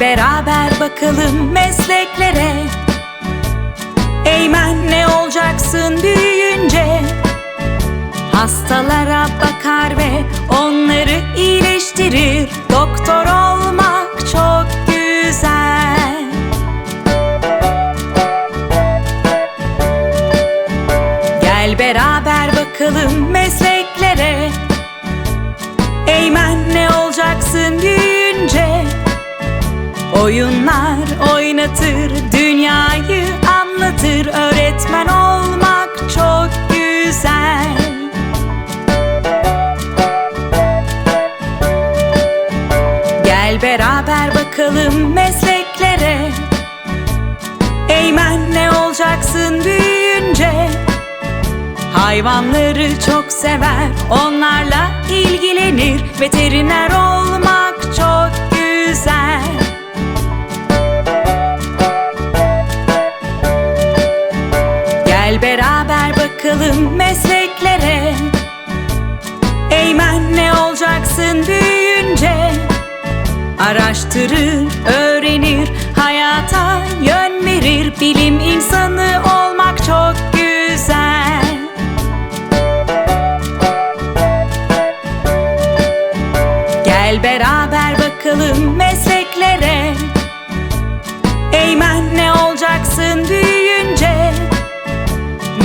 Beraber bakalım mesleklere. Eymen ne olacaksın büyüyünce? Hastalara bakar ve onları iyileştirir. Doktor olmak çok güzel. Gel beraber bakalım mesleklere Oyunlar oynatır, dünyayı anlatır. Öğretmen olmak çok güzel. Gel beraber bakalım mesleklere. Eymen ne olacaksın büyüyünce? Hayvanları çok sever, onlarla ilgilenir. Veteriner Beraber bakalım mesleklere. Eymen ne olacaksın büyüyünce? Araştırır, öğrenir, hayata yön verir. Bilim insanı olmak çok güzel. Gel beraber bakalım